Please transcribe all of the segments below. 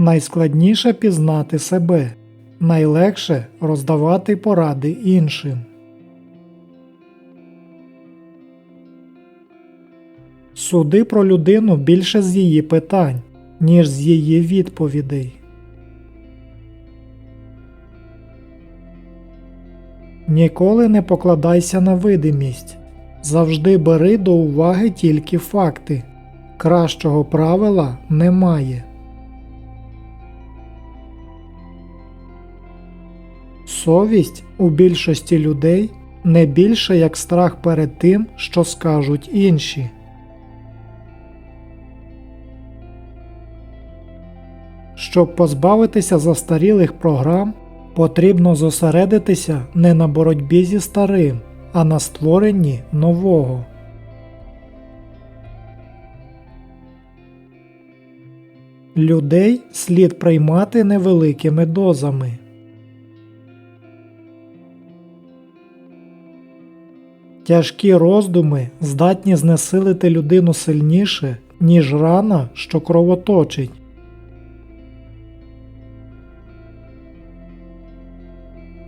Найскладніше пізнати себе, найлегше роздавати поради іншим. Суди про людину більше з її питань, ніж з її відповідей. Ніколи не покладайся на видимість. Завжди бери до уваги тільки факти. Кращого правила немає. Совість у більшості людей не більше як страх перед тим, що скажуть інші. Щоб позбавитися застарілих програм, потрібно зосередитися не на боротьбі зі старим, а на створенні нового. Людей слід приймати невеликими дозами. Тяжкі роздуми здатні знесилити людину сильніше, ніж рана, що кровоточить.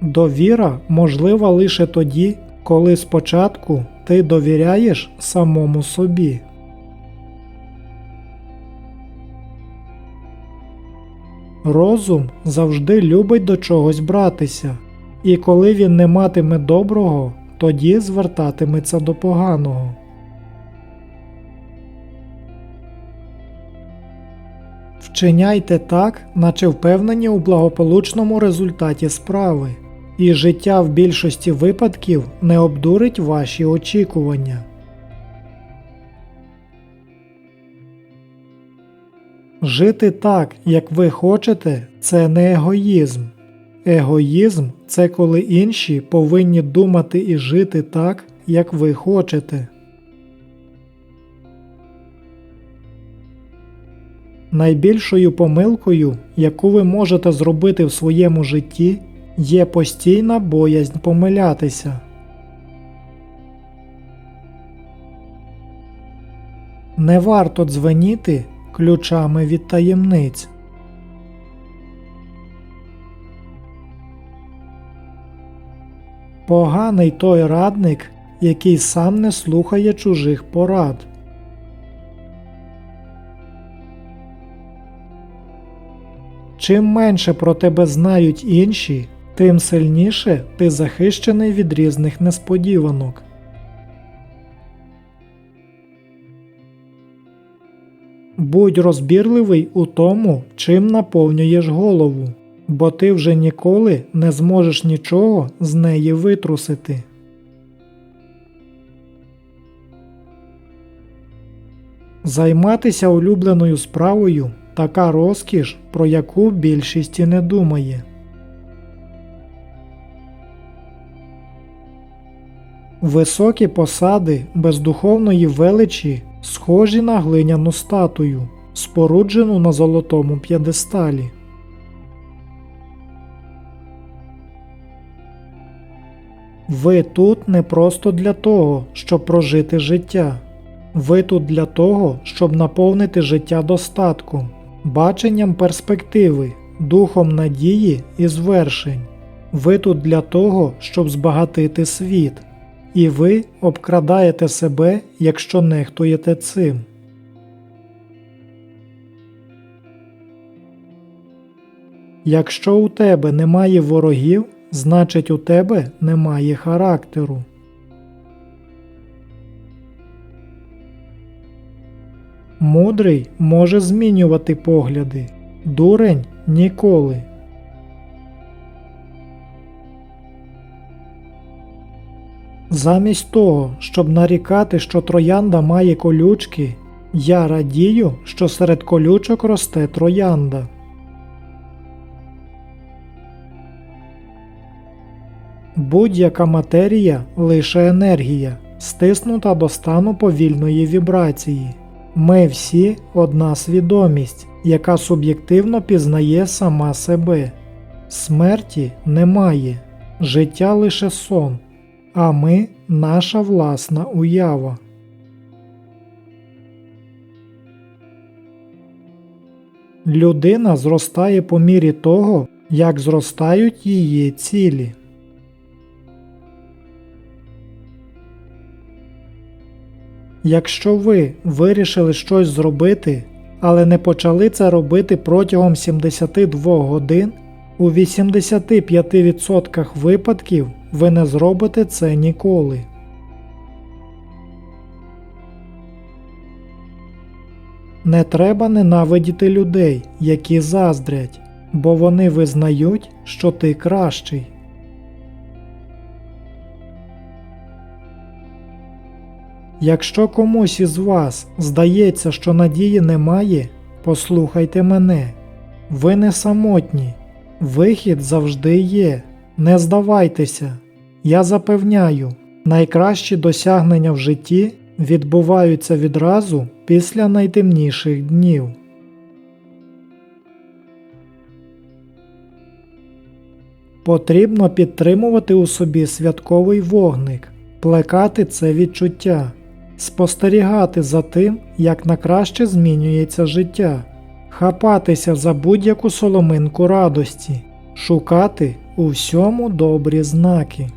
Довіра можлива лише тоді, коли спочатку ти довіряєш самому собі. Розум завжди любить до чогось братися, і коли він не матиме доброго, тоді звертатиметься до поганого. Вчиняйте так, наче впевнені у благополучному результаті справи, і життя в більшості випадків не обдурить ваші очікування. Жити так, як ви хочете, це не егоїзм. Егоїзм це коли інші повинні думати і жити так, як ви хочете. Найбільшою помилкою, яку ви можете зробити в своєму житті, є постійна боязнь помилятися. Не варто дзвеніти ключами від таємниць. Поганий той радник, який сам не слухає чужих порад. Чим менше про тебе знають інші, тим сильніше ти захищений від різних несподіванок. Будь розбірливий у тому, чим наповнюєш голову, бо ти вже ніколи не зможеш нічого з неї витрусити. Займатися улюбленою справою така розкіш, про яку більшість і не думає. Високі посади бездуховної величі схожі на глиняну статую, споруджену на золотому п'єдесталі. Ви тут не просто для того, щоб прожити життя. Ви тут для того, щоб наповнити життя достатком, баченням перспективи, духом надії і звершень. Ви тут для того, щоб збагатити світ, і ви обкрадаєте себе, якщо нехтуєте цим. Якщо у тебе немає ворогів, значить у тебе немає характеру. Мудрий може змінювати погляди, дурень ніколи. Замість того, щоб нарікати, що троянда має колючки, я радію, що серед колючок росте троянда. Будь-яка матерія лише енергія, стиснута до стану повільної вібрації. Ми всі одна свідомість, яка суб'єктивно пізнає сама себе. Смерті немає, життя лише сон, а ми наша власна уява. – Людина зростає по мірі того, як зростають її цілі. Якщо ви вирішили щось зробити, але не почали це робити протягом 72 годин, у 85% випадків ви не зробите це ніколи. Не треба ненавидіти людей, які заздрять, бо вони визнають, що ти кращий. Якщо комусь із вас здається, що надії немає, послухайте мене. Ви не самотні. Вихід завжди є. Не здавайтеся. Я запевняю, найкращі досягнення в житті відбуваються відразу після найтемніших днів. Потрібно підтримувати у собі святковий вогник, плекати це відчуття, спостерігати за тим, як на краще змінюється життя, хапатися за будь-яку соломинку радості, шукати у всьому добрі знаки.